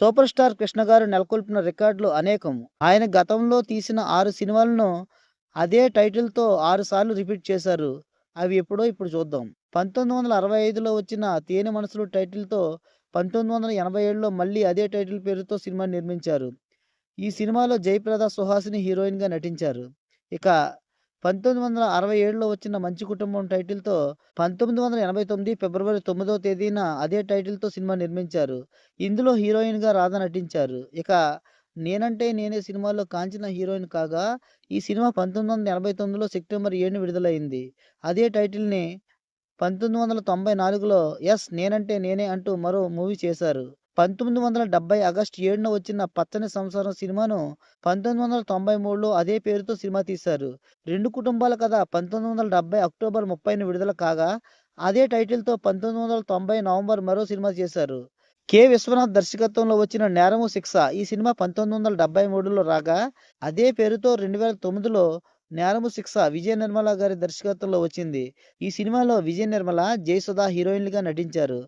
Super star Krishna గారు నెలకొల్పిన రికార్డులు అనేకం. ఆయన గతంలో తీసిన ఆరు సినిమాలను అదే టైటిల్తో ఆరు సార్లు రిపీట్ చేశారు. అవి ఎప్పుడో ఇప్పుడు చూద్దాం. పంతొమ్మిది వందల అరవై ఐదులో వచ్చిన తేనె మనసులు టైటిల్తో పంతొమ్మిది వందల ఎనభై ఏడులో మళ్ళీ అదే టైటిల్ పేరుతో సినిమా నిర్మించారు. ఈ సినిమాలో జయప్రద సుహాసిని హీరోయిన్గా నటించారు. ఇక పంతొమ్మిది వందల అరవై ఏడులో వచ్చిన మంచి కుటుంబం టైటిల్తో పంతొమ్మిది వందల ఎనభై తొమ్మిది ఫిబ్రవరి తొమ్మిదవ తేదీన అదే టైటిల్తో సినిమా నిర్మించారు. ఇందులో హీరోయిన్గా రాధ నటించారు. ఇక నేనంటే నేనే సినిమాలో కాంచన హీరోయిన్ కాగా ఈ సినిమా పంతొమ్మిది వందల ఎనభై తొమ్మిదిలో సెప్టెంబర్ ఏడున విడుదలైంది. అదే టైటిల్ని పంతొమ్మిది వందల తొంభై నాలుగులో ఎస్ నేనంటే నేనే అంటూ మరో మూవీ చేశారు. పంతొమ్మిది వందల డెబ్బై ఆగస్టు ఏడున వచ్చిన పచ్చని సంసారం సినిమాను పంతొమ్మిది వందల తొంభై మూడులో అదే పేరుతో సినిమా తీశారు. రెండు కుటుంబాల కథ పంతొమ్మిది వందల డెబ్బై అక్టోబర్ ముప్పైన విడుదల కాగా అదే టైటిల్తో పంతొమ్మిది వందల తొంభై నవంబర్ మరో సినిమా చేశారు. కె. విశ్వనాథ్ దర్శకత్వంలో వచ్చిన నేరము శిక్ష ఈ సినిమా పంతొమ్మిది వందల డెబ్బై మూడులో రాగా అదే పేరుతో రెండు వేల తొమ్మిదిలో నేరము శిక్ష విజయ నిర్మల గారి దర్శకత్వంలో వచ్చింది. ఈ సినిమాలో విజయ నిర్మల జయసుధ హీరోయిన్లుగా నటించారు.